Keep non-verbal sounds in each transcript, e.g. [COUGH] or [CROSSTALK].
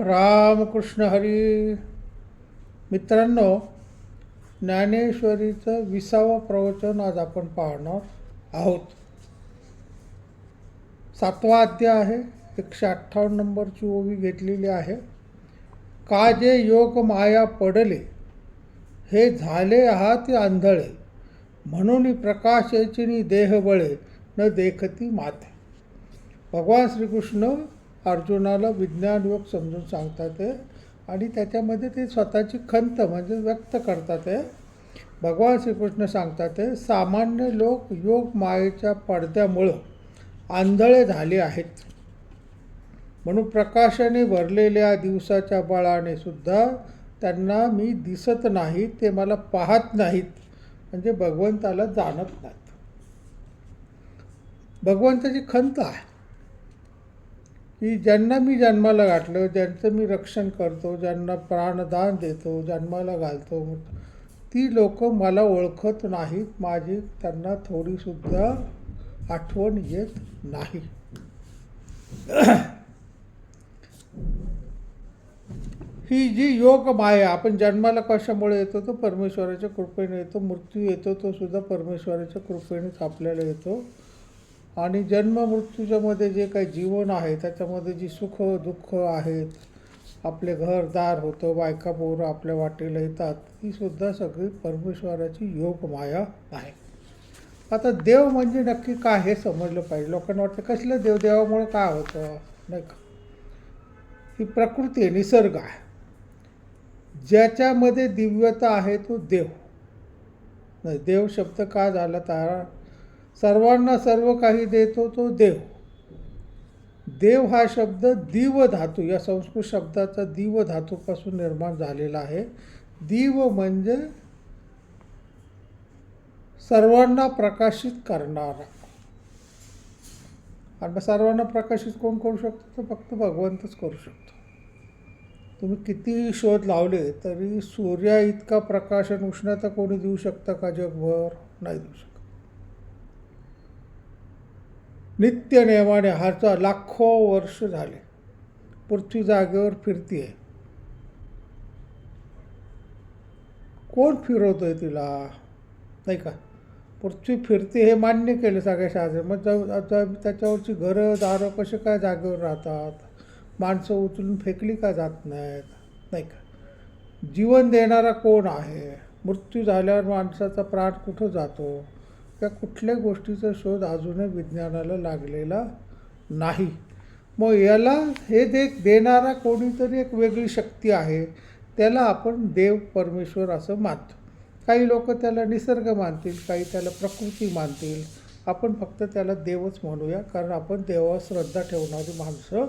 रामकृष्ण हरी. मित्रांनो ज्ञानेश्वरीचं विसावं प्रवचन आज आपण पाहणार आहोत. सातवा अध्याय आहे. एकशे अठ्ठावन्न नंबरची ओवी घेतलेली आहे. का जे योग माया पडले हे झाले आहात आंधळे. म्हणून प्रकाशेचिनी देहबळे न देखती माते. भगवान श्रीकृष्ण अर्जुनाला विज्ञान योग समजून सांगतात आहे आणि त्याच्यामध्ये ते स्वतःची खंत म्हणजे व्यक्त करतात आहे भगवान श्रीकृष्ण सांगतात आहे सामान्य लोक योग मायेच्या पडद्यामुळं आंधळे झाले आहेत. म्हणून प्रकाशाने भरलेल्या दिवसाच्या बळाने सुद्धा त्यांना मी दिसत नाही ते मला पाहत नाहीत. म्हणजे भगवंताला जाणत नाहीत. भगवंताची खंत आहे. की ज्यांना मी जन्माला घातलं ज्यांचं मी रक्षण करतो ज्यांना प्राणदान देतो जन्माला घालतो ती लोक मला ओळखत नाहीत. माझी त्यांना थोडीसुद्धा आठवण येत नाही. ही जी योग माया आपण जन्माला कशामुळे येतो? तो परमेश्वराच्या कृपेने येतो. मृत्यू येतो तो सुद्धा परमेश्वराच्या कृपेनेच आपल्याला येतो. आणि जन्म मृत्यूच्यामध्ये जे काही जीवन आहे त्याच्यामध्ये जी सुख दुःख आहेत आपले घरदार होतं बायका पोरं आपल्या वाटेला येतात ही सुद्धा सगळी परमेश्वराची योग माया आहे. आता देव म्हणजे नक्की काय हे समजलं पाहिजे. लोकांना वाटतं कसलं देव? देवामुळं काय होतं? नाही का? ही प्रकृती आहे निसर्ग आहे. ज्याच्यामध्ये दिव्यता आहे तो देव. नाही देव शब्द का झाला? तारा सर्वांना सर्व काही देतो तो देव. देव हा शब्द दिव धातू या संस्कृत शब्दाचा दिव धातूपासून निर्माण झालेला आहे. दिव म्हणजे सर्वांना प्रकाशित करणारा. आणि सर्वांना प्रकाशित कोण करू शकतो? तर फक्त भगवंतच करू शकतो. तुम्ही कितीही शोध लावले तरी सूर्या इतका प्रकाशन उष्णता कोणी देऊ शकता का? जगभर नाही देऊ शकत. नित्यनियमाने हाचा लाखो वर्ष झाले. पृथ्वी जागेवर फिरती आहे कोण फिरवतो आहे तिला? नाही का? पृथ्वी फिरते हे मान्य केलं सगळ्या शास्त्र मग जब त्याच्यावरची घरं दारं कसे काय जागेवर राहतात? माणसं उचलून फेकली का जात नाहीत? नाही का? जीवन देणारा कोण आहे? मृत्यू झाल्यावर माणसाचा प्राण कुठं जातो? या कुठल्या गोष्टीचा शोध अजूनही विज्ञानाला लागलेला नाही. मग याला हे दे देणारा कोणीतरी एक वेगळी शक्ती आहे त्याला आपण देव परमेश्वर असं मानतो. काही लोक त्याला निसर्ग मानतील काही त्याला प्रकृती मानतील. आपण फक्त त्याला देवच म्हणूया कारण आपण देवावर श्रद्धा ठेवणारी माणसं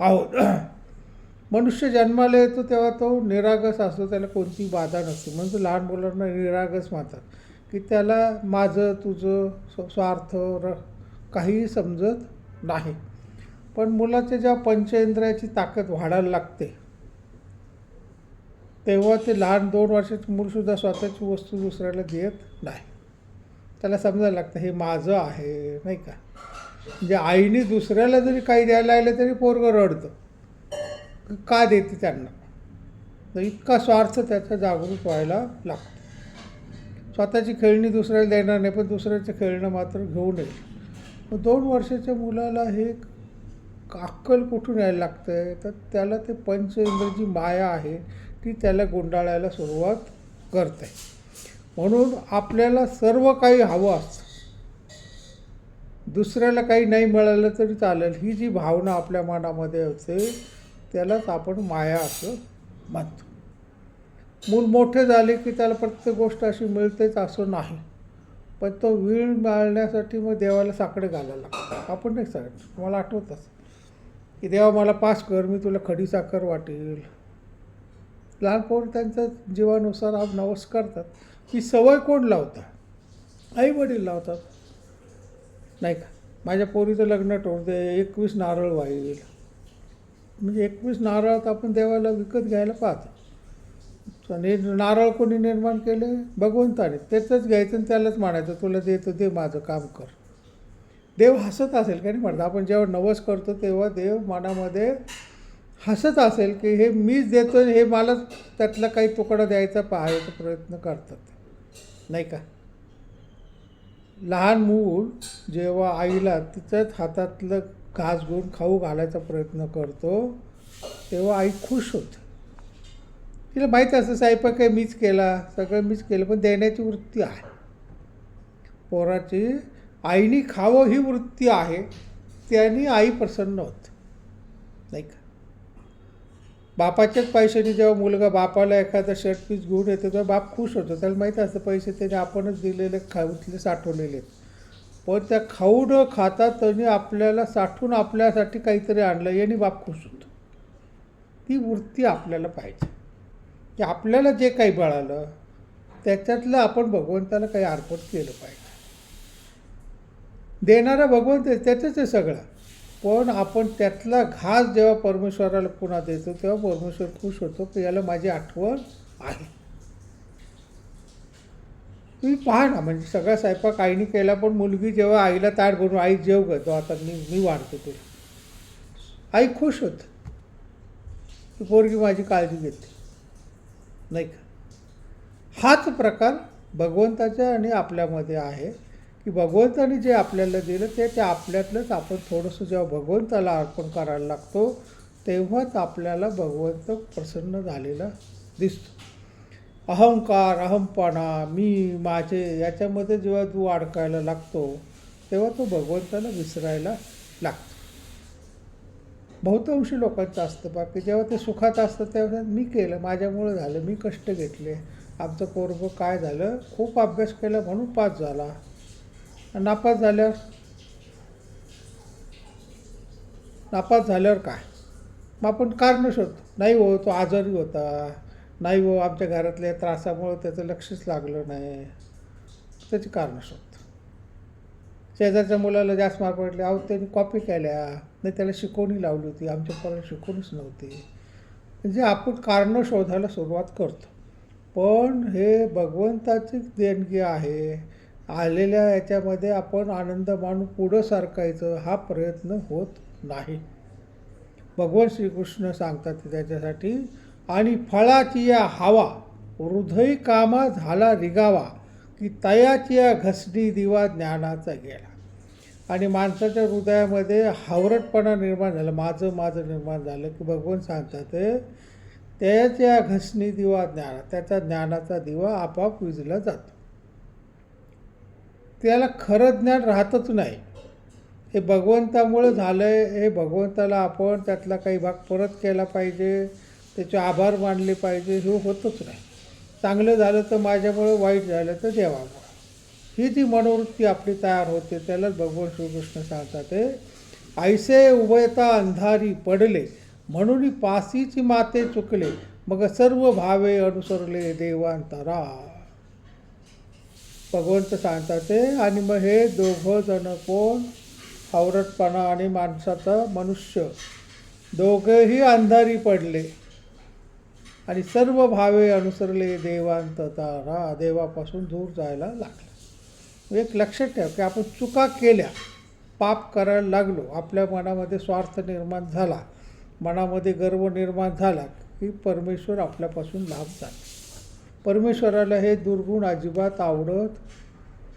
आहोत. [CLEARS THROAT] मनुष्य जन्माला येतो तेव्हा तो निरागस असतो त्याला कोणती बाधा नसते. म्हणजे लहान मुलांना निरागस मानतात. की त्याला माझं तुझं स्व स्वार्थ र काहीही समजत नाही. पण मुलाच्या ज्या पंचेंद्रियाची ताकद वाढायला लागते तेव्हा ते लहान दोन वर्षाचे मूलसुद्धा स्वतःची वस्तू दुसऱ्याला देत नाही. त्याला समजायला लागतं हे माझं आहे नाही का? म्हणजे आईने दुसऱ्याला जरी काही द्यायला आलं तरी पोरगं रडतं. का देते त्यांना? तर इतका स्वार्थ त्याचा जागृत व्हायला लागतो. स्वतःची खेळणी दुसऱ्याला देणार नाही पण दुसऱ्याचं खेळणं मात्र घेऊ नये. मग दोन वर्षाच्या मुलाला हे अक्कल कुठून यायला लागतं आहे तर त्याला ते पंच इंद्रजी माया आहे ती त्याला गुंडाळायला सुरुवात करते. म्हणून आपल्याला सर्व काही हवं असतं. दुसऱ्याला काही नाही मिळालं तरी चालेल. ही जी भावना आपल्या मनामध्ये होते त्यालाच आपण माया असं मानतो मूल मोठे झाले की त्याला प्रत्येक गोष्ट अशी मिळतेच असं नाही. पण तो वीण मिळण्यासाठी मग देवाला साकडे घालायला लागतो. आपण नाही सांगितलं मला आठवतच की देवा मला पास कर मी तुला खडी साखर वाटेल. लहान पोर त्यांच्या जीवानुसार आप नवस करतात. ही सवय कोण लावतात आई वडील लावतात. नाही का? माझ्या पोरीचं लग्न दे एकवीस नारळ वाईल म्हणजे एकवीस नारळात आपण देवाला विकत घ्यायला पाहतो. नारळ कोणी निर्माण केले? भगवंताने त्याचंच घ्यायचं आणि त्यालाच म्हणायचं तुला देतो दे माझं काम कर. देव हसत असेल का नाही? म्हणतात आपण जेव्हा नवस करतो तेव्हा देव मनामध्ये हसत असेल की हे मीच देतो हे मला त्यातला काही तुकडा द्यायचा पाहायचा प्रयत्न करतात. नाही का? लहान मूल जेव्हा आईला तिच्याच हातातलं घास घेऊन खाऊ घालायचा प्रयत्न करतो तेव्हा आई खुश होते. तिला माहीत असतं स्वयंपाक काही मीच केला सगळं मीच केलं पण देण्याची वृत्ती आहे. पोराची आईनी खावं ही वृत्ती आहे त्याने आई प्रसन्न होत नाही का? बापाच्याच पैशाने जेव्हा मुलगा बापाला एखादा शर्ट पीस घेऊन येतो तेव्हा बाप खुश होतो. त्याला माहीत असतं पैसे त्याने आपणच दिलेले खाऊतले साठवलेले. आहेत पण त्या खाऊ न खाता त्याने आपल्याला साठवून आपल्यासाठी काहीतरी आणलं याने बाप खुश होतो. ती वृत्ती आपल्याला पाहिजे. की आपल्याला जे काही मिळालं त्याच्यातलं आपण भगवंताला काही अर्पण केलं पाहिजे. देणारा भगवंत त्याचंच आहे सगळं. पण आपण त्यातला घास जेव्हा परमेश्वराला पुन्हा देतो तेव्हा परमेश्वर खुश होतो की याला माझी आठवण आहे. तुम्ही पहा ना म्हणजे सगळा स्वयंपाक आईने केला पण मुलगी जेव्हा आईला ताट भरून आई जेव घेतो आता मी मी वाढतो तुला. आई खुश होत. पोरगी माझी काळजी घेते. नाही का? हाच प्रकार भगवंताच्या आणि आपल्यामध्ये आहे की भगवंताने जे आपल्याला दिलं ते ते आपल्यातलंच आपण थोडंसं जेव्हा भगवंताला अर्पण करायला लागतो तेव्हाच आपल्याला भगवंत प्रसन्न झालेला दिसतो. अहंकार अहमपणा मी माझे याच्यामध्ये जेव्हा तू अडकायला लागतो तेव्हा तो भगवंताला विसरायला लागतो. बहुतांशी लोकांचं असतं. बाकी जेव्हा ते सुखात असतं तेव्हा मी केलं. माझ्यामुळं झालं. मी कष्ट घेतले. आमचं पोरगं काय झालं? खूप अभ्यास केला म्हणून पास झाला. नापास झाल्यावर नापास झाल्यावर काय? मग आपण कारण शोधतो. नाही हो तो आजारी होता. नाही हो आमच्या घरातल्या त्रासामुळं त्याचं लक्षच लागलं नाही. त्याची कारणं शोधतो. शेजारच्या मुलाला जास्त मार्क पडले अहो त्यांनी कॉपी केल्या. नाही त्याला शिकवणी लावली होती. आमच्या पोराला शिकवणीच नव्हती. म्हणजे आपण कारणं शोधायला सुरुवात करतो. पण हे भगवंताची देणगी आहे. आलेल्या याच्यामध्ये आपण आनंद मानून पुढं सारखायचं हा प्रयत्न होत नाही. भगवान श्रीकृष्ण सांगतात त्याच्यासाठी आणि फळाची या हवा हृदय कामा झाला रिगावा की तयाची या घसडी दिवा ज्ञानाचा गेला. आणि माणसाच्या हृदयामध्ये हावरटपणा निर्माण झाला माझं माझं निर्माण झालं की भगवान सांगतात त्याच्या घसणी दिवा ज्ञान त्याचा ज्ञानाचा दिवा आपोआप विजला जातो. त्याला खरं ज्ञान राहतच नाही. हे भगवंतामुळं झालं आहे हे भगवंताला आपण त्यातला काही भाग परत केला पाहिजे त्याचे आभार मानले पाहिजे हे होतच नाही. चांगलं झालं तर माझ्यामुळं वाईट झालं तर देवामुळं. ही जी मनोवृत्ती आपली तयार होते त्यालाच भगवान श्रीकृष्ण सांगतात ते ऐसे उभयता अंधारी पडले म्हणून पासीची माते चुकले मग सर्व भावे अनुसरले देवांतरा. भगवंत सांगतात ते आणि मग हे दोघं जण कोण? हावरटपणा आणि माणसाचं मनुष्य. दोघेही अंधारी पडले आणि सर्व भावे अनुसरले देवांततारा देवापासून दूर जायला लागले. म्हणजे एक लक्षात ठेवा की आपण चुका केल्या पाप करायला लागलो आपल्या मनामध्ये स्वार्थ निर्माण झाला मनामध्ये गर्व निर्माण झाला की परमेश्वर आपल्यापासून लाभ जातो परमेश्वराला हे दुर्गुण अजिबात आवडत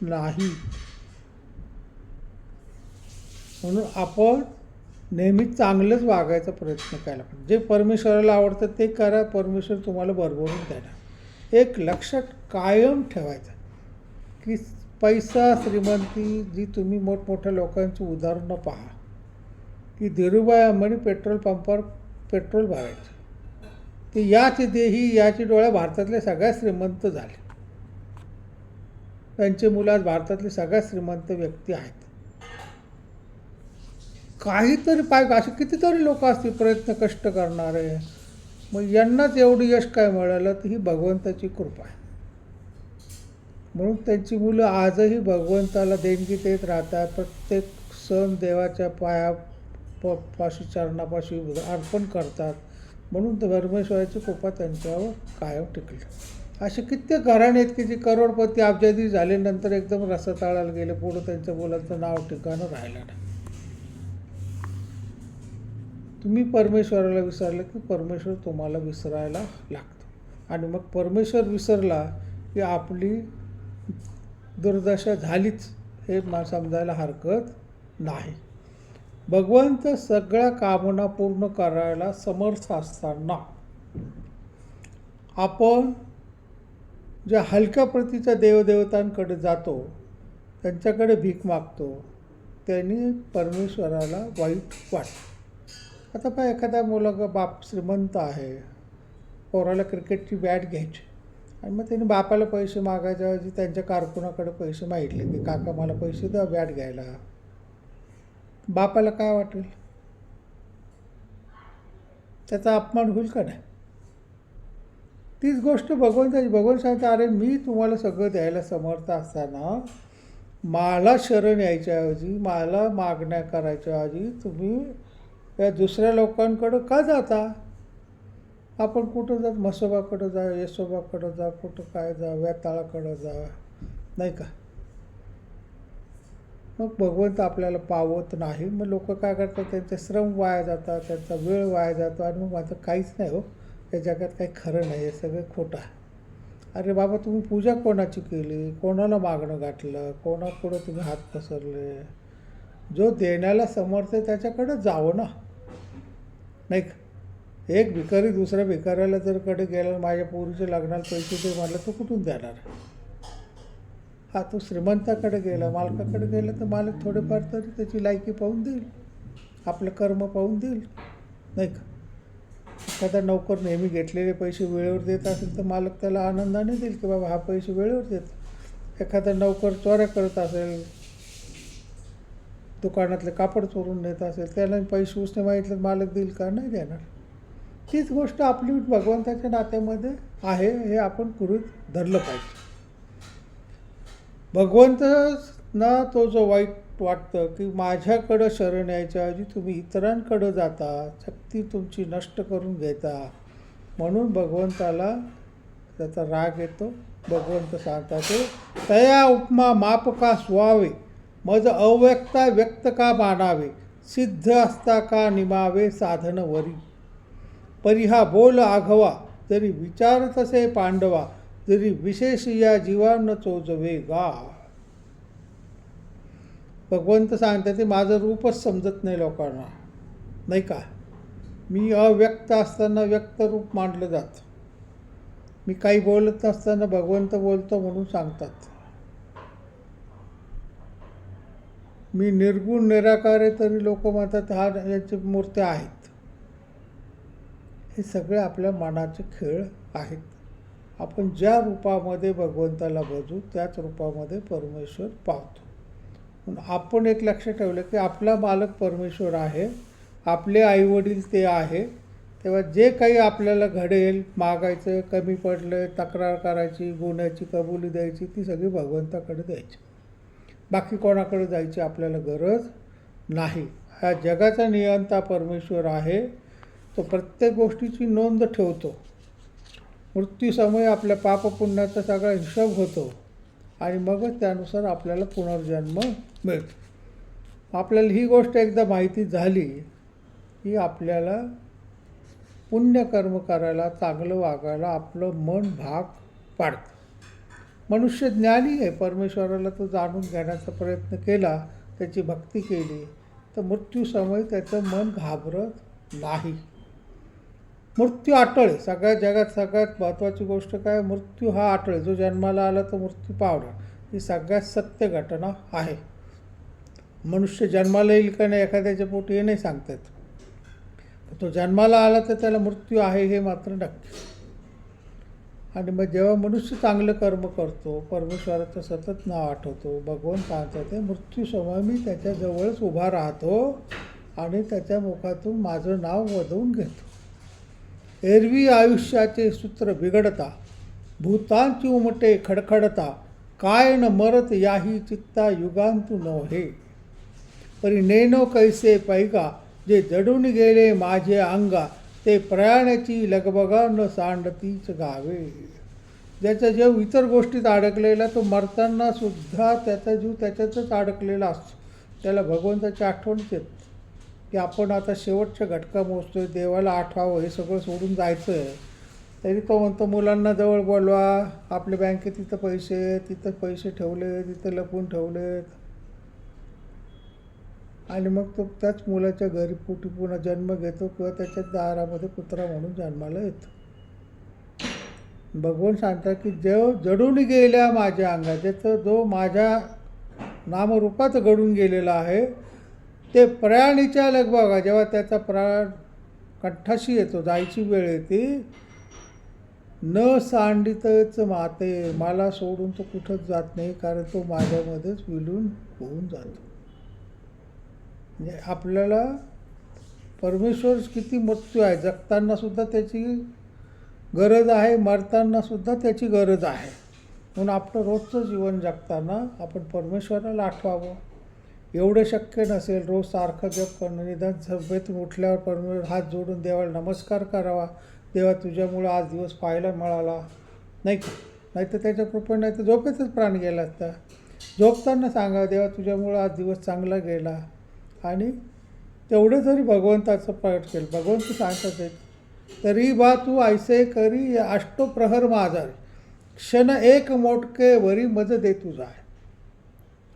नाही. म्हणून आपण नेहमी चांगलंच वागायचा प्रयत्न करायला पाहिजे. जे परमेश्वराला आवडतं ते करा परमेश्वर तुम्हाला भरभरून देणार. एक लक्षात कायम ठेवायचं की पैसा श्रीमंती जी तुम्ही मोठमोठ्या लोकांची उदाहरणं पहा. की धीरूभाई अंबानी पेट्रोल पंपावर पेट्रोल भरायचे. ते याच देही याची डोळ्या भारतातले सगळ्यात श्रीमंत झाले. त्यांचे मुलं आज भारतातले सगळ्यात श्रीमंत व्यक्ती आहेत. काहीतरी पाय असे कितीतरी लोक असतील प्रयत्न कष्ट करणारे. मग यांनाच एवढं यश काय मिळालं? तर ही भगवंताची कृपा आहे. म्हणून त्यांची मुलं आजही भगवंताला देणगी देत राहतात. प्रत्येक सण देवाच्या पाया प पाशी चरणापाशी अर्पण करतात. म्हणून तर परमेश्वराची कृपा त्यांच्यावर कायम टिकली. असे कित्येक घराणे आहेत की जे करोडपती अब्जादी झाल्यानंतर एकदम रसाताळाला गेले. पुढं त्यांच्या मुलांचं नाव ठिकाणं राहिलं नाही. तुम्ही परमेश्वराला विसरलं की परमेश्वर तुम्हाला विसरायला लागतो. आणि मग परमेश्वर विसरला की आपली दुर्दशा झालीच हे मा समजायला हरकत नाही. भगवंत सगळ्या कामना पूर्ण करायला समर्थ असताना आपण ज्या हलक्या प्रतीच्या देवदेवतांकडे जातो त्यांच्याकडे भीक मागतो त्यांनी परमेश्वराला वाईट वाटतं. आता पण एखाद्या मुलगा बाप श्रीमंत आहे पोराला क्रिकेटची बॅट घ्यायची. आणि मग त्यांनी बापाला पैसे मागायच्या ऐवजी त्यांच्या कारकुनाकडे पैसे मागितले. की काका मला पैसे द्या बॅट घ्यायला. बापाला काय वाटेल? त्याचा अपमान होईल का नाही? तीच गोष्ट भगवंताची भगवान सांगता अरे मी तुम्हाला सगळं द्यायला समर्थ असताना मला शरण यायच्याऐवजी मला मागण्या करायच्याऐवजी तुम्ही या दुसऱ्या लोकांकडं का जाता? आपण कुठं जात म्हसोबाकडं जा यशोबाकडं जा कुठं काय जा व्याताळाकडं जा नाही का? मग भगवंत आपल्याला पावत नाही. मग लोक काय करतात त्यांचे श्रम वाया जातात त्यांचा वेळ वाया जातो आणि मग माझं काहीच नाही हो. या जगात काही खरं नाही हे सगळं खोटं आहे. अरे बाबा तुम्ही पूजा कोणाची केली? कोणाला मागणं गाठलं? कोणापुढं तुम्ही हात पसरले? जो देण्याला समर्थ आहे त्याच्याकडं जावं ना. नाही का? एक भिकारी दुसऱ्या भिकाऱ्याला जर कडे गेला माझ्या पोरीचे लग्नाला पैसे ते म्हटलं तो कुठून देणार? हा तो श्रीमंताकडे गेला मालकाकडे गेला तर मालक थोडेफार तरी त्याची लायकी पाहून देईल आपलं कर्म पाहून देईल नाही का? एखादा नोकर नेहमी घेतलेले पैसे वेळेवर देत असेल तर मालक त्याला आनंदाने देईल की बाबा हा पैसे वेळेवर देत. एखादा नोकर चोऱ्या करत असेल दुकानातले कापड चोरून नेत असेल त्याला पैसे उसने मागितले मालक देईल का? नाही देणार. तीच गोष्ट आपली भगवंताच्या नात्यामध्ये आहे हे आपण गृहीत धरलं पाहिजे. भगवंत ना तो जो वाईट वाटतं की माझ्याकडं शरण यायच्याऐवजी तुम्ही इतरांकडं जाता शक्ती तुमची नष्ट करून घेता. म्हणून भगवंताला त्याचा राग येतो भगवंत सांगतात ते तया उपमा माप का स्वावे मज अव्यक्ता व्यक्त का मानावे? सिद्ध असता का निमावे साधन वरी? परिहा बोल आघवा जरी विचार तसे पांडवा जरी विशेष या जीवान चोजवे गा. भगवंत सांगते ते माझं रूपच समजत नाही लोकांना. नाही का? मी अव्यक्त असताना व्यक्त रूप मांडलं जातं. मी काही बोलत नसताना भगवंत बोलतो म्हणून सांगतात. मी निर्गुण निराकार आहे तरी लोक म्हणतात हा याची मूर्त्या आहेत हे सगळे आपल्या मनाचे खेळ आहेत. आपण ज्या रूपामध्ये भगवंताला बजू त्याच रूपामध्ये परमेश्वर पावतो आपण एक लक्ष ठेवलं की आपला मालक परमेश्वर आहे आपले आईवडील ते आहे. तेव्हा जे काही आपल्याला घडेल मागायचं कमी पडलं तक्रार करायची गुन्ह्याची कबुली द्यायची ती सगळी भगवंताकडे द्यायची. बाकी कोणाकडे जायची आपल्याला गरज नाही. हा जगाचा नियंता परमेश्वर आहे. तो प्रत्येक गोष्टीची नोंद ठेवतो. मृत्यूसमय आपल्या पापपुण्याचा सगळा हिशोब होतो. आणि मगच त्यानुसार आपल्याला पुनर्जन्म मिळतो. आपल्याला ही गोष्ट एकदा माहिती झाली की आपल्याला पुण्यकर्म करायला चांगलं वागायला आपलं मन भाग पाडतं. मनुष्य ज्ञानी आहे. परमेश्वराला तो जाणून घेण्याचा प्रयत्न केला त्याची भक्ती केली तर मृत्यूसमय त्याचं मन घाबरत नाही. मृत्यू आटळे आहे. सगळ्या जगात सगळ्यात महत्त्वाची गोष्ट काय? मृत्यू हा आटळे आहे. जो जन्माला आला तो मृत्यू पावणार ही सगळ्यात सत्य घटना आहे. मनुष्य जन्माला येईल का नाही एखाद्याच्या पोटी हे नाही सांगतात तो जन्माला आला तर त्याला मृत्यू आहे हे मात्र नक्की. आणि मग जेव्हा मनुष्य चांगलं कर्म करतो परमेश्वराचं सतत नाव आठवतो भगवान सांगतात ते मृत्यूसमोर मी त्याच्याजवळच उभा राहतो आणि त्याच्या मुखातून माझं नाव वधवून घेतो. एरवी आयुष्याचे सूत्र बिघडता भूतांची उमटे खडखडता काय न मरत याही चित्ता युगांतू नव्हे. परी नेनो कैसे पैगा जे जडून गेले माझे अंगा ते प्रयाणाची लगबगा न सांडतीच गावे. ज्याचा जीव इतर गोष्टीत अडकलेला तो मरताना सुद्धा त्याचा जीव त्याच्यातच अडकलेला असतो. त्याला भगवंताची आठवणच येत. की आपण आता शेवटच्या घटका मोजतोय देवाला आठवावं हे सगळं सोडून जायचं आहे तरी तो म्हणतो मुलांना जवळ बोलवा आपल्या बँकेत तिथं पैसे आहेत, तिथं पैसे ठेवले तिथं लपून ठेवलेत. आणि मग तो त्याच मुलाच्या घरी पोटी पुन्हा जन्म घेतो किंवा त्याच्या दारामध्ये कुत्रा म्हणून जन्माला येतो. भगवान सांगतात की जेव जडून गेल्या माझ्या अंगाचे तर जो माझ्या नामरूपात घडून गेलेला आहे ते प्रयाणीच्या लग जेव्हा त्याचा प्रयाण कंठाशी येतो जायची वेळ येते न सांडितच माते मला सोडून तो कुठंच जात नाही कारण तो माझ्यामध्येच विलून होऊन जातो. म्हणजे आपल्याला परमेश्वर किती मृत्यू आहे जगताना सुद्धा त्याची गरज आहे मरताना सुद्धा त्याची गरज आहे. म्हणून आपलं रोजचं जीवन जगताना आपण परमेश्वराला आठवावं. एवढं शक्य नसेल रोज सारखं जप करणं निदान सभेतून उठल्यावर परमेश्वर हात जोडून देवाला नमस्कार करावा. देवा तुझ्यामुळं आज दिवस पाहायला मिळाला. नाही का? नाही तर त्याच्या कृपा नाही तर झोपेतच प्राण गेला असता. झोपताना सांगा देवा तुझ्यामुळं आज दिवस चांगला गेला. आणि तेवढं जरी भगवंताचं पाठ केलं भगवंत सांगतात आहे, तरी बा तू ऐसे करी अष्टप्रहर माझा क्षण एक मोटके वरी मज दे तुझा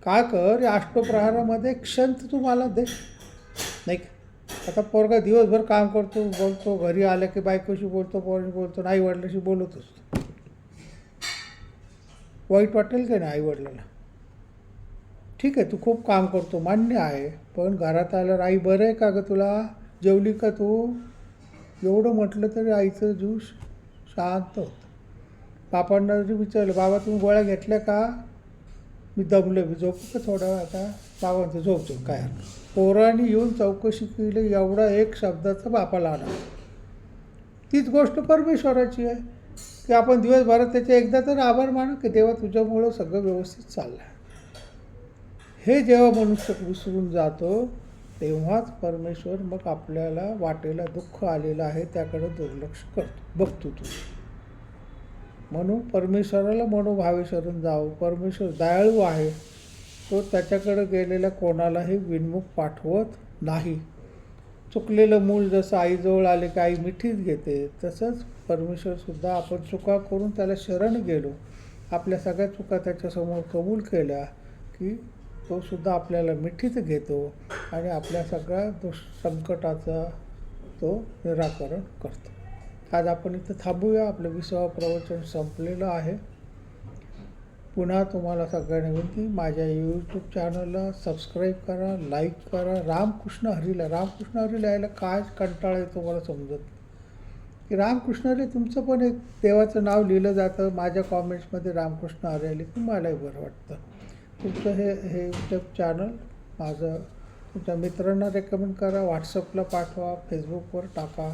काय कर या अष्टप्रहारामध्ये क्षण तू मला दे. नाही का? आता पोरगा दिवसभर काम करतो बोलतो घरी आलं की बायकोशी बोलतो पोराशी बोलतो आई वडिलाशी बोलत असतो. वाईट वाटेल का नाही आई वडिलाला? ठीक आहे तू खूप काम करतो मान्य आहे पण घरात आल्यावर आई बरं आहे का गं तुला? जेवली का तू? एवढं म्हटलं तरी आईचं जीव शांत होतं. बापांना जरी विचारलं बाबा तुम्ही गोळ्या घेतल्या का? मी दमलो मी झोपू का थोडा वेळ आता. सावंत झोपतो काय पोराने पोरांनी येऊन चौकशी केली एवढा एक शब्दाचा बापाला आला. तीच गोष्ट परमेश्वराची आहे. की आपण दिवसभरात त्याचे एकदा तर आभार मानू की देवा तुझ्यामुळं सगळं व्यवस्थित चाललं आहे हे जेव्हा मनुष्य विसरून जातो तेव्हाच परमेश्वर मग आपल्याला वाटेला दुःख आलेलं आहे त्याकडे दुर्लक्ष करतो. बघतो तू. म्हणून परमेश्वराला म्हणू भावेश्वरून जावं परमेश्वर दयाळू आहे. तो त्याच्याकडे गेलेल्या कोणालाही विनमुख पाठवत नाही. चुकलेलं मूल जसं आईजवळ आले की आई मिठीत घेते तसंच परमेश्वरसुद्धा आपण चुका करून त्याला शरण गेलो. आपल्या सगळ्या चुका त्याच्यासमोर कबूल केल्या की तो सुद्धा आपल्याला मिठीत घेतो आणि आपल्या सगळ्या दुष संकटाचा तो निराकरण करतो. आज आपण इथं थांबूया. आपलं विसावं प्रवचन संपलेलं आहे. पुन्हा तुम्हाला सगळ्यांना विनंती माझ्या यूट्यूब चॅनलला सबस्क्राईब करा लाईक करा. रामकृष्ण हरीला रामकृष्ण हरीला यायला काय कंटाळा आहे तुम्हाला समजत नाही. की रामकृष्ण हरी तुमचं पण एक देवाचं नाव लिहिलं जातं. माझ्या कॉमेंट्समध्ये रामकृष्ण हरी आले की मलाही बरं वाटतं. तुमचं हे हे यूट्यूब चॅनल माझं तुमच्या मित्रांना रेकमेंड करा. व्हॉट्सअपला पाठवा फेसबुकवर टाका.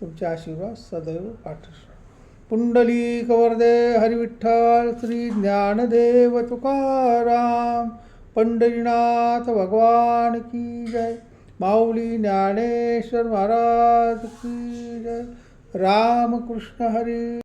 तुमचे आशीर्वाद सदैव पाठश पुंडलिक वरदे हरिविठ्ठल श्री ज्ञानदेव तुकाराम पंढरीनाथ भगवान की जय. माऊली ज्ञानेश्वर महाराज की जय. रामकृष्ण हरी